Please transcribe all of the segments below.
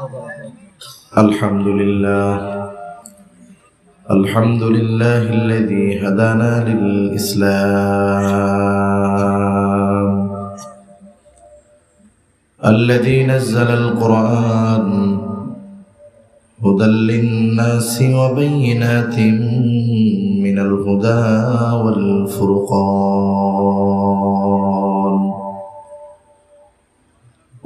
الحمد لله الحمد لله الذي هدانا للإسلام. الذي نزل القرآن هدى للناس وبينات من الهدى والفرقان.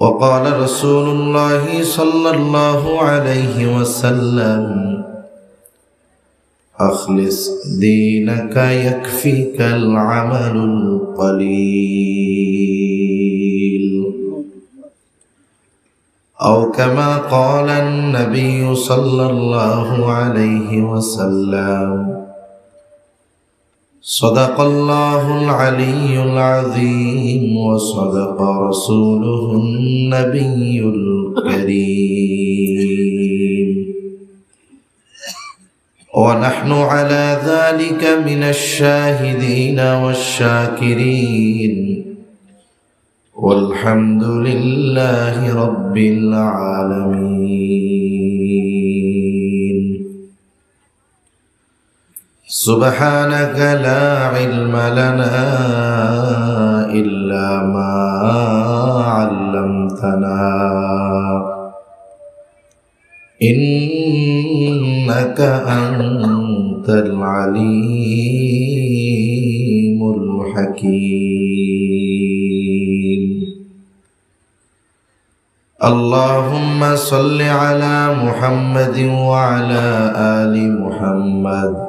وقال رسول الله صلى الله عليه وسلم أخلص دينك يكفيك العمل القليل. أو كما قال النبي صلى الله عليه وسلم صدق الله العلي العظيم وصدق رسوله النبي الكريم ونحن على ذلك من الشاهدين والشاكرين والحمد لله رب العالمين سبحانك لا علم لنا إلا ما علمتنا إنك أنت العليم الحكيم اللهم صل على محمد وعلى آل محمد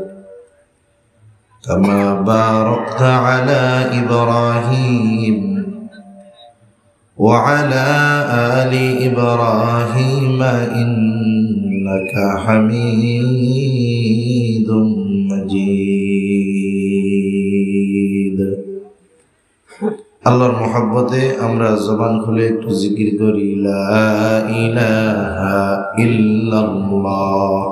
كما باركت على إبراهيم وعلى آل إبراهيم إنك حميد مجيد আল্লাহর মহাব্বতে আমরা জবান খুলে একটু জিকির করি লা ইলাহা ইল্লাল্লাহ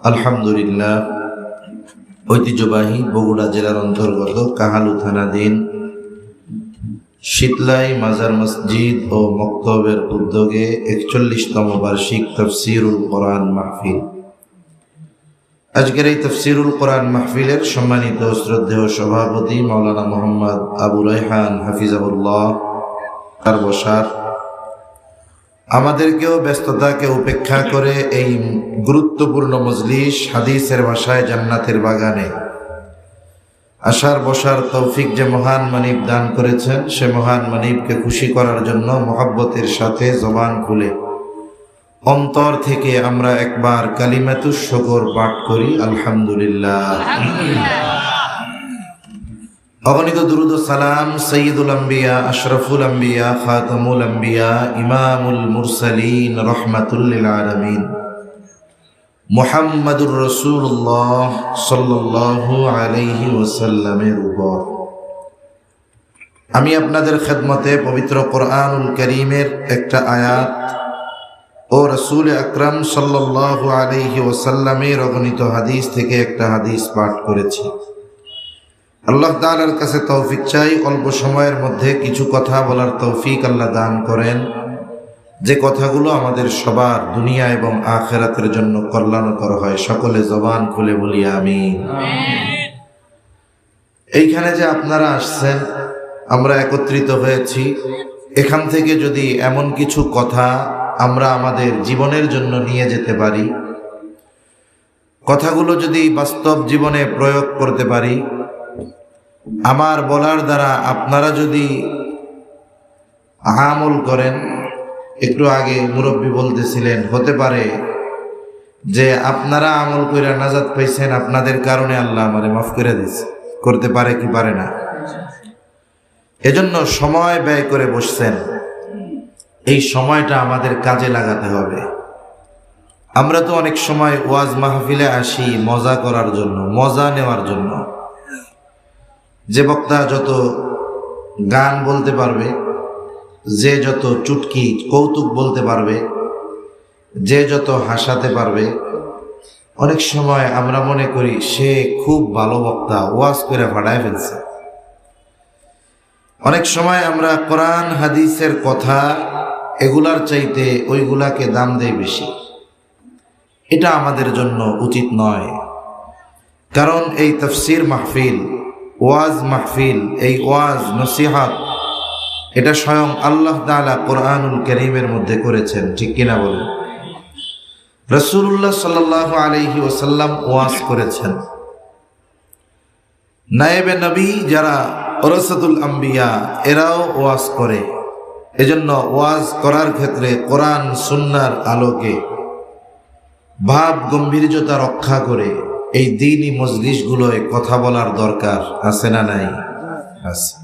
আলহামদুলিল্লাহ, ঐতিহ্যবাহী বগুড়া জেলার অন্তর্গত কাহালু থানাধীন শীতলাই মাজার মসজিদ ও মক্তবের উদ্যোগে একচল্লিশতম বার্ষিক তফসিরুল কোরআন মাহফিল। আজকের এই তফসিরুল কোরআন মাহফিলের সম্মানিত শ্রদ্ধেয় সভাপতি মৌলানা মোহাম্মদ আবু রহান হাফিজাবুল্লাহ তার বসার আমাদেরকেও ব্যস্ততাকে উপেক্ষা করে এই গুরুত্বপূর্ণ মজলিস হাদিসের ভাষায় জান্নাতের বাগানে। আশার বসার তৌফিক যে মহান মানিব দান করেছেন, সে মহান মানিবকে খুশি করার জন্য মহাব্বতের সাথে জবান খুলে। অন্তর থেকে আমরা একবার কালিমাতুস শকর পাঠ করি আলহামদুলিল্লাহ। অগণিত দুরুদ সালাম সঈদুল আম্বিয়া, আশরফুল আম্বিয়া, খাতামুল আম্বিয়া, ইমামুল মুরসালিন রহমাতুল্লিল আলমিন। মোহাম্মদুর রসুল্লাহ সাল্লাল্লাহু আলাইহি ওসাল্লামের উপর। আমি আপনাদের খেদমতে পবিত্র কোরআনুল করিমের একটা আয়াত ও রসুল আকরাম সাল্লাল্লাহু আলাইহি ওসাল্লামের অগণিত হাদিস থেকে একটা হাদিস পাঠ করেছি। আল্লাহ তাআলার কাছে তৌফিক চাই, অল্প সময়ের মধ্যে কিছু কথা বলার তৌফিক আল্লাহ দান করেন। যে কথাগুলো আমাদের সবার দুনিয়া এবং আখেরাতের জন্য কল্যাণকর হয়, সকলে জবান খুলে বলি আমি এইখানে যে আপনারা আসছেন, আমরা একত্রিত হয়েছি। এখান থেকে যদি এমন কিছু কথা আমরা আমাদের জীবনের জন্য নিয়ে যেতে পারি, কথাগুলো যদি বাস্তব জীবনে প্রয়োগ করতে পারি আমার বলার দ্বারা আপনারা যদি আমল করেন, একটু আগে মুরব্বী বলতেছিলেন, হতে পারে যে আপনারা আমল করে নাজাদ পাইছেন, আপনাদের কারণে আল্লাহ আমারে মাফ করে দিচ্ছে করতে পারে কি পারে না? এজন্য সময় ব্যয় করে বসছেন। এই সময়টা আমাদের কাজে লাগাতে হবে। আমরা তো অনেক সময় ওয়াজ মাহফিলে আসি মজা করার জন্য, মজা নেওয়ার জন্য। যে বক্তা যত গান বলতে পারবে, যে যত চুটকি, কৌতুক বলতে পারবে, যে যত হাসাতে পারবে, অনেক সময় আমরা মনে করি সে খুব ভালো বক্তা, ওয়াজ করে ভাড়ায় ফেলছে। অনেক সময় আমরা কোরআন, হাদিসের কথা এগুলার চাইতে ওইগুলাকে দাম দেয় বেশি। এটা আমাদের জন্য উচিত নয়। কারণ এই তফসির মাহফিল ওয়াজ মাহফিল, এই ওয়াজ নসিহাত, এটা স্বয়ং আল্লাহ তালা কোরআনুল করিমের মধ্যে করেছেন, ঠিক কিনা বলেন? রসুল্লাহ সাল্লাহ আলহি ওসাল্লাম ওয়াজ করেছেন। নায়েবে নবী যারা ওরসাতুল আম্বিয়া, এরাও ওয়াজ করে। এজন্য ওয়াজ করার ক্ষেত্রে কোরআন, সুন্নার আলোকে ভাব গম্ভীর্যতা রক্ষা করে। এই দিনই মজলিশগুলোয় কথা বলার দরকার আছে না নাই? আছে।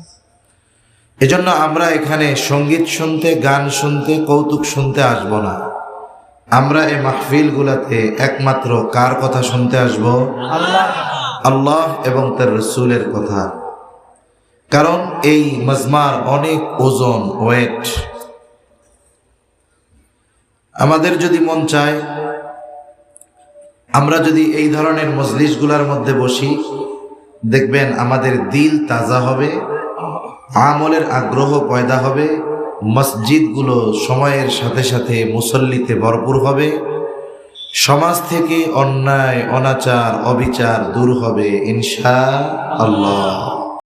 এজন্য আমরা এখানে সংগীত শুনতে গান শুনতে কৌতুক শুনতে আসব না। আমরা এই মাহফিল গুলাতে একমাত্র কার কথা শুনতে আসব? আল্লাহ এবং তার রসুলের কথা। কারণ এই মজমার অনেক ওজন ওয়েট। আমাদের যদি মন চায় আমরা যদি এই ধরনের মজলিশগুলার মধ্যে বসি, দেখবেন আমাদের দিল তাজা হবে, আমলের আগ্রহ পয়দা হবে, মসজিদগুলো সময়ের সাথে সাথে মুসল্লিতে ভরপুর হবে, সমাজ থেকে অন্যায়, অনাচার, অবিচার দূর হবে ইনশা আল্লাহ